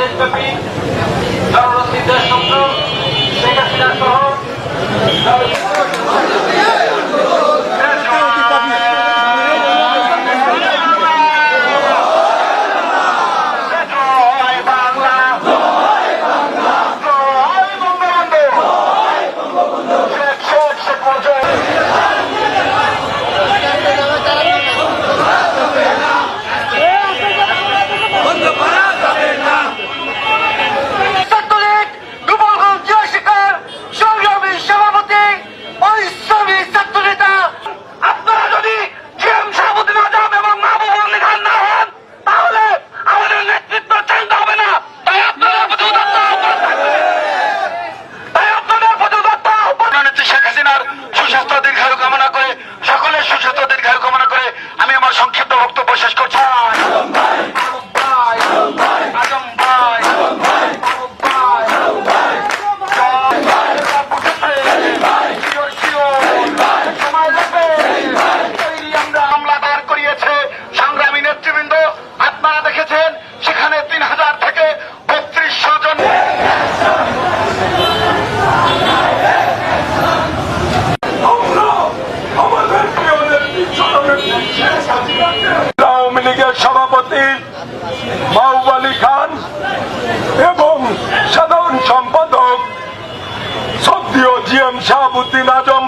দেশব্যাপী জনরশ্মিদের সংগ্রাম শেখ হাসিনা সহ। আওয়ামী লীগের সভাপতি মাহবুব আলী খান এবং সাধারণ সম্পাদক সদ্য জি এম শাহাবুদ্দিন আজম